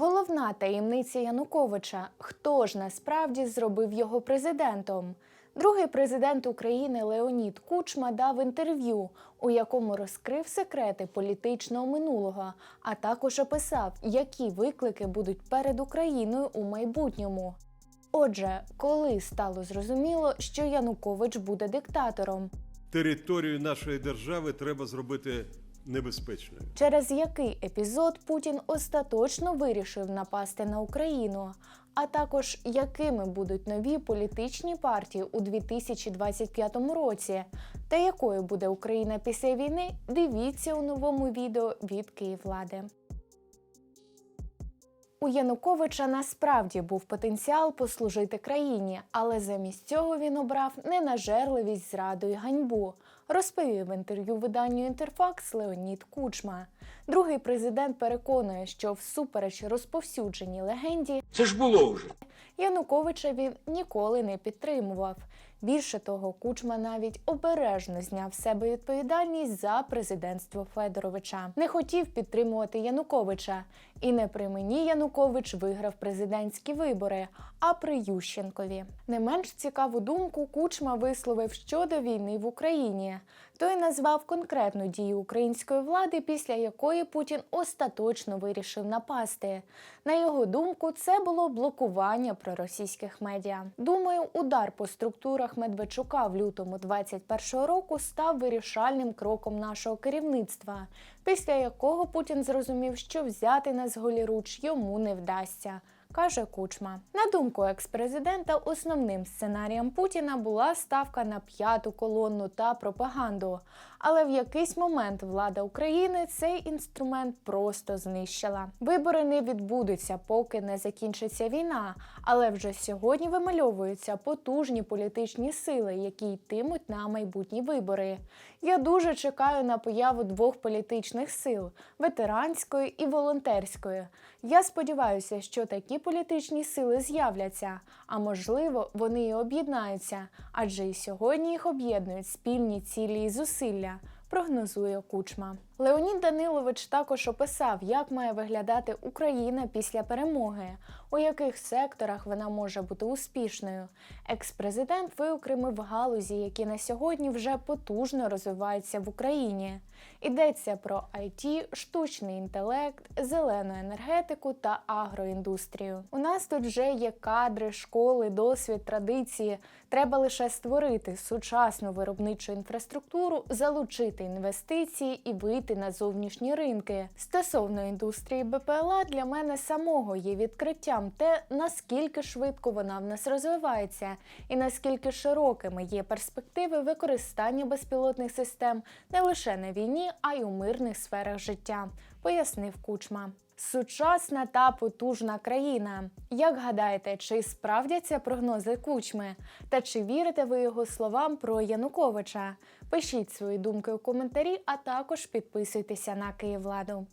Головна таємниця Януковича хто ж насправді зробив його президентом? Другий президент України Леонід Кучма дав інтерв'ю, у якому розкрив секрети політичного минулого, а також описав, які виклики будуть перед Україною у майбутньому. Отже, коли стало зрозуміло, що Янукович буде диктатором, Територію нашої держави треба зробити небезпечною. через який епізод Путін остаточно вирішив напасти на Україну, а також якими будуть нові політичні партії у 2025 році, та якою буде Україна після війни, дивіться у новому відео від Київлади. У Януковича насправді був потенціал послужити країні, але замість цього він обрав ненажерливість, зраду і ганьбу, розповів в інтерв'ю виданню Інтерфакс Леонід Кучма. Другий президент переконує, що всупереч розповсюдженій легенді Це ж було вже. Януковича він ніколи не підтримував. Більше того, Кучма навіть обережно зняв з себе відповідальність за президентство Федоровича. Не хотів підтримувати Януковича. І не при мені Янукович виграв президентські вибори, а при Ющенкові. Не менш цікаву думку Кучма висловив щодо війни в Україні. Той назвав конкретну дію української влади, після якої Путін остаточно вирішив напасти. На його думку, це було блокування проросійських медіа. Думаю, удар по структурах Медведчука в лютому 21-го року став вирішальним кроком нашого керівництва, після якого Путін зрозумів, що взяти нас голіруч йому не вдасться. Каже Кучма. На думку екс-президента, основним сценарієм Путіна була ставка на п'яту колонну та пропаганду. Але в якийсь момент влада України цей інструмент просто знищила. Вибори не відбудуться, поки не закінчиться війна. Але вже сьогодні вимальовуються потужні політичні сили, які йтимуть на майбутні вибори. Я дуже чекаю на появу двох політичних сил ветеранської і волонтерської. Я сподіваюся, що такі політичні сили з'являться, а можливо, вони і об'єднаються, адже і сьогодні їх об'єднують спільні цілі і зусилля. Прогнозує Кучма. Леонід Данилович також описав, як має виглядати Україна після перемоги, у яких секторах вона може бути успішною. Екс-президент виокремив галузі, які на сьогодні вже потужно розвиваються в Україні. Йдеться про IT, штучний інтелект, зелену енергетику та агроіндустрію. У нас тут вже є кадри, школи, досвід, традиції. Треба лише створити сучасну виробничу інфраструктуру, залучити інвестиції і вийти на зовнішні ринки. Стосовно індустрії БПЛА для мене самого є відкриттям те, наскільки швидко вона в нас розвивається, і наскільки широкими є перспективи використання безпілотних систем не лише на війні, а й у мирних сферах життя, пояснив Кучма. Сучасна та потужна країна. Як гадаєте, чи справдяться прогнози Кучми? Та чи вірите ви його словам про Януковича? Пишіть свої думки у коментарі, а також підписуйтеся на Київладу.